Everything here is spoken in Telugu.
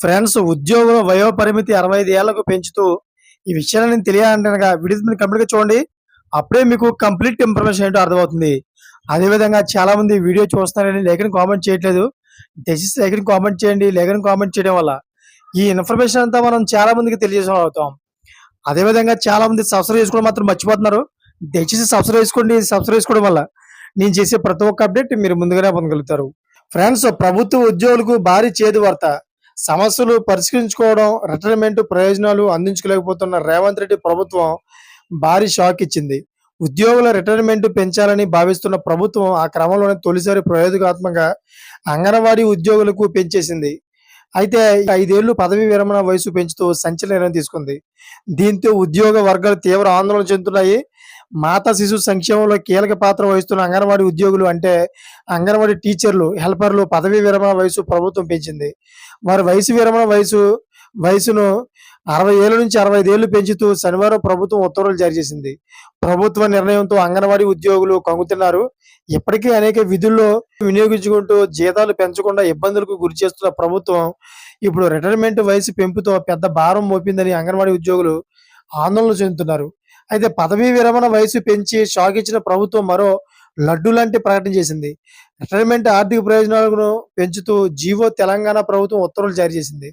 ఫ్రెండ్స్ ఉద్యోగుల వయో పరిమితి అరవై ఐదు ఏళ్ళకు పెంచుతూ ఈ విషయాన్ని నేను తెలియాలంటే వీడియో కంప్లీట్గా చూడండి. అప్పుడే మీకు కంప్లీట్ ఇన్ఫర్మేషన్ ఏంటో అర్థమవుతుంది. అదేవిధంగా చాలా మంది వీడియో చూస్తారని లేఖని కామెంట్ చేయట్లేదు. దయచేసి లేఖని కామెంట్ చేయండి. లేఖని కామెంట్ చేయడం వల్ల ఈ ఇన్ఫర్మేషన్ అంతా మనం చాలా మందికి తెలియజేసిన అవుతాం. అదేవిధంగా చాలా మంది సబ్స్క్రైబ్ చేసుకోవడం మాత్రం మర్చిపోతున్నారు. దయచేసి సబ్స్క్రైబ్ చేసుకోండి. సబ్స్క్రైబ్ చేసుకోవడం వల్ల నేను చేసే ప్రతి ఒక్క అప్డేట్ మీరు ముందుగానే పొందగలుగుతారు. ఫ్రెండ్స్ ప్రభుత్వ ఉద్యోగులకు భారీ చేదు వార్త. సమస్యలు పరిష్కరించుకోవడం రిటైర్మెంట్ ప్రయోజనాలు అందించుకోలేకపోతున్న రేవంత్ రెడ్డి ప్రభుత్వం భారీ షాక్ ఇచ్చింది. ఉద్యోగుల రిటైర్మెంట్ పెంచాలని భావిస్తున్న ప్రభుత్వం ఆ క్రమంలోనే తొలిసారి ప్రయోగాత్మకంగా అంగన్వాడీ ఉద్యోగులకు పెంచేసింది. అయితే ఐదేళ్ళు పదవి విరమణ వయసు పెంచుతూ సంచలన నిర్ణయం తీసుకుంది. దీంతో ఉద్యోగ వర్గాలు తీవ్ర ఆందోళన చెందుతున్నాయి. మాతా శిశు సంక్షేమంలో కీలక పాత్ర వహిస్తున్న అంగన్వాడీ ఉద్యోగులు అంటే అంగన్వాడీ టీచర్లు హెల్పర్లు పదవీ విరమణ వయసు ప్రభుత్వం పెంచింది. వారి వయసు విరమణ వయసు వయసును అరవై ఏళ్ళ నుంచి అరవై ఐదేళ్ళు పెంచుతూ శనివారం ప్రభుత్వం ఉత్తర్వులు జారీ చేసింది. ప్రభుత్వ నిర్ణయంతో అంగన్వాడీ ఉద్యోగులు కంగుతున్నారు. ఇప్పటికీ అనేక విధుల్లో వినియోగించుకుంటూ జీతాలు పెంచకుండా ఇబ్బందులకు గురి చేస్తున్న ప్రభుత్వం ఇప్పుడు రిటైర్మెంట్ వయసు పెంపుతో పెద్ద భారం మోపిందని అంగన్వాడీ ఉద్యోగులు ఆందోళన చెందుతున్నారు. అయితే పదవీ విరమణ వయసు పెంచి షాక్ ఇచ్చిన ప్రభుత్వం మరో లడ్డు లాంటి ప్రకటన చేసింది. రిటైర్మెంట్ ఆర్థిక ప్రయోజనాలను పెంచుతూ జీవో తెలంగాణ ప్రభుత్వం ఉత్తర్వులు జారీ చేసింది.